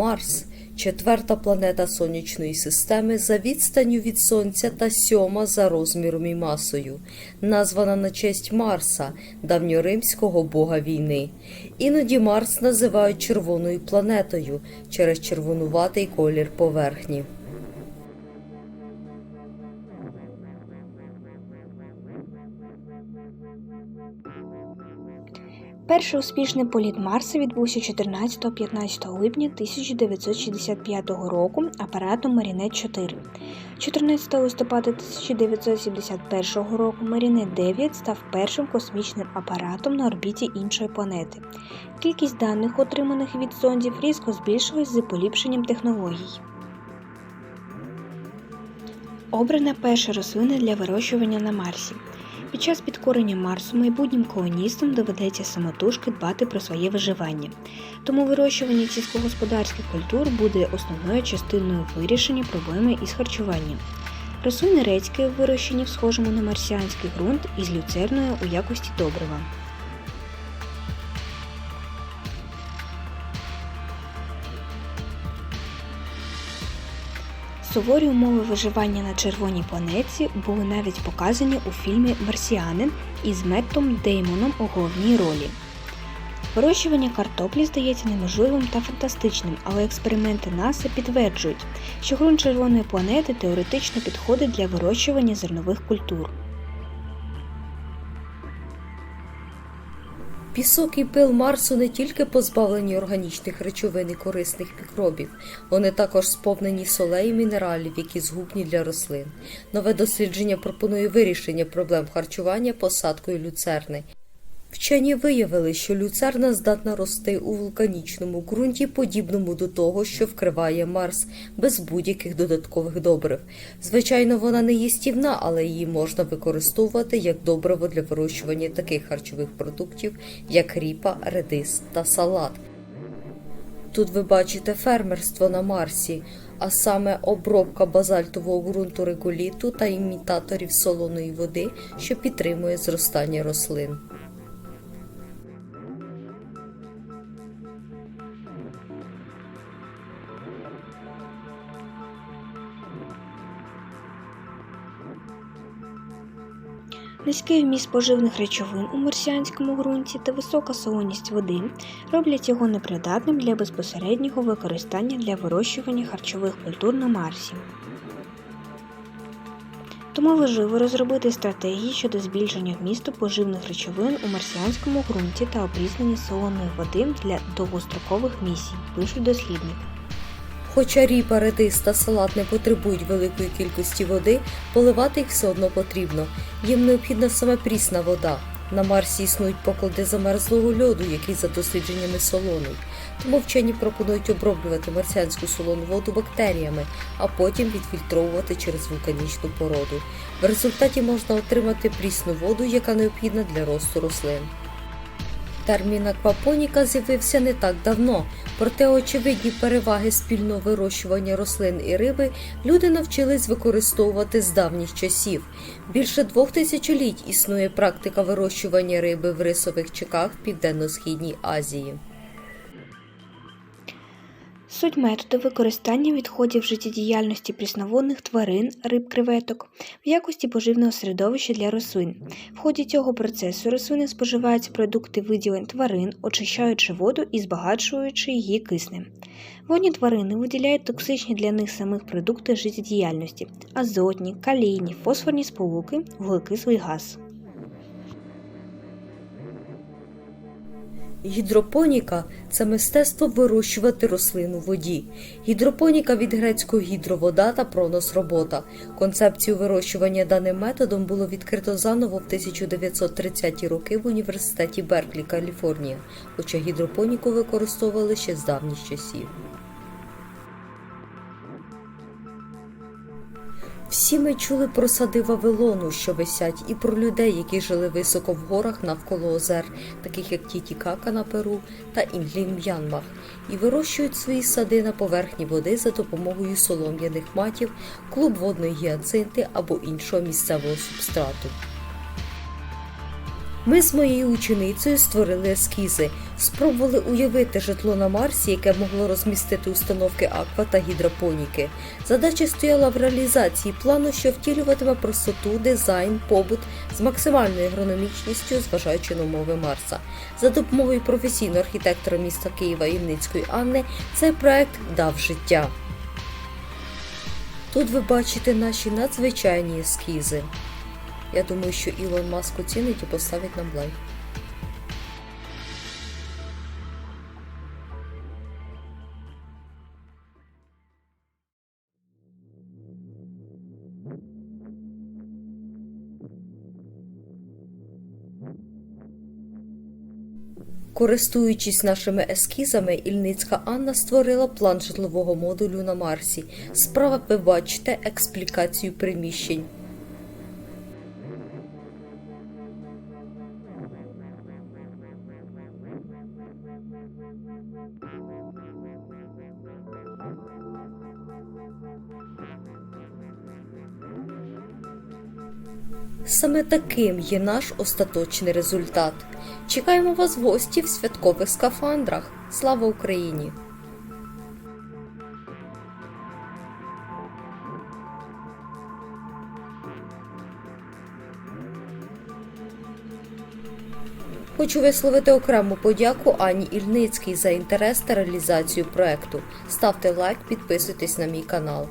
Марс четверта планета сонячної системи за відстанню від Сонця та сьома за розміром і масою, названа на честь Марса, давньоримського бога війни. Іноді Марс називають червоною планетою через червонуватий колір поверхні. Перший успішний політ Марса відбувся 14-15 липня 1965 року апаратом Марінет 4. 14 листопада 1971 року Марінет 9 став першим космічним апаратом на орбіті іншої планети. Кількість даних, отриманих від зондів, різко збільшилась з поліпшенням технологій. Обрана перша рослина для вирощування на Марсі. Під час підкорення Марсу майбутнім колоністам доведеться самотужки дбати про своє виживання. Тому вирощування сільськогосподарських культур буде основною частиною вирішення проблеми із харчуванням. Рослини редьки вирощені в схожому на марсіанський ґрунт із люцерною у якості добрива. Суворі умови виживання на червоній планеті були навіть показані у фільмі Марсіанин із Меттом Деймоном у головній ролі. Вирощування картоплі здається неможливим та фантастичним, але експерименти НАСА підтверджують, що ґрунт червоної планети теоретично підходить для вирощування зернових культур. Пісок і пил Марсу не тільки позбавлені органічних речовин і корисних мікробів, вони також сповнені солей мінералів, які згубні для рослин. Нове дослідження пропонує вирішення проблем харчування посадкою люцерни. Вчені виявили, що люцерна здатна рости у вулканічному ґрунті, подібному до того, що вкриває Марс, без будь-яких додаткових добрив. Звичайно, вона не їстівна, але її можна використовувати як добриво для вирощування таких харчових продуктів, як ріпа, редис та салат. Тут ви бачите фермерство на Марсі, а саме обробка базальтового ґрунту реголіту та імітаторів солоної води, що підтримує зростання рослин. Низький вміст поживних речовин у марсіанському ґрунті та висока солоність води роблять його непридатним для безпосереднього використання для вирощування харчових культур на Марсі. Тому важливо розробити стратегії щодо збільшення вмісту поживних речовин у марсіанському ґрунті та опріснення солоної води для довгострокових місій, пишуть дослідники. Хоча ріпа, редис та салат не потребують великої кількості води, поливати їх все одно потрібно. Їм необхідна саме прісна вода. На Марсі існують поклади замерзлого льоду, який за дослідженнями солоний. Тому вчені пропонують оброблювати марсіанську солону воду бактеріями, а потім відфільтровувати через вулканічну породу. В результаті можна отримати прісну воду, яка необхідна для росту рослин. Термін аквапоніка з'явився не так давно, проте очевидні переваги спільного вирощування рослин і риби люди навчились використовувати з давніх часів. Більше двох тисячоліть існує практика вирощування риби в рисових чеках в Південно-Східній Азії. Суть методу використання відходів життєдіяльності прісноводних тварин, риб креветок в якості поживного середовища для рослин. В ході цього процесу рослини споживають продукти виділень тварин, очищаючи воду і збагачуючи її киснем. Водні тварини виділяють токсичні для них самих продукти життєдіяльності азотні, калійні, фосфорні сполуки, вуглекислий газ. Гідропоніка це мистецтво вирощувати рослину в воді. Гідропоніка від грецького гідровода та пронос робота. Концепцію вирощування даним методом було відкрито заново в 1930-ті роки в університеті Берклі, Каліфорнія, хоча гідропоніку використовували ще з давніх часів. Всі ми чули про сади Вавилону, що висять, і про людей, які жили високо в горах навколо озер, таких як Тітікака на Перу та Інглі в М'янмах, і вирощують свої сади на поверхні води за допомогою солом'яних матів, клуб водної гіацинти або іншого місцевого субстрату. Ми з моєю ученицею створили ескізи, спробували уявити житло на Марсі, яке могло розмістити установки аква та гідропоніки. Задача стояла в реалізації плану, що втілюватиме простоту, дизайн, побут з максимальною ергономічністю, зважаючи на умови Марса. За допомогою професійного архітектора міста Києва Ільницької Анни цей проект дав життя. Тут ви бачите наші надзвичайні ескізи. Я думаю, що Ілон Маск оцінить і поставить нам лайк. Користуючись нашими ескізами, Ільницька Анна створила план житлового модулю на Марсі. Справа ви бачите експлікацію приміщень. Саме таким є наш остаточний результат. Чекаємо вас в гості в святкових скафандрах. Слава Україні! Хочу висловити окрему подяку Ані Ільницькій за інтерес та реалізацію проекту. Ставте лайк, підписуйтесь на мій канал.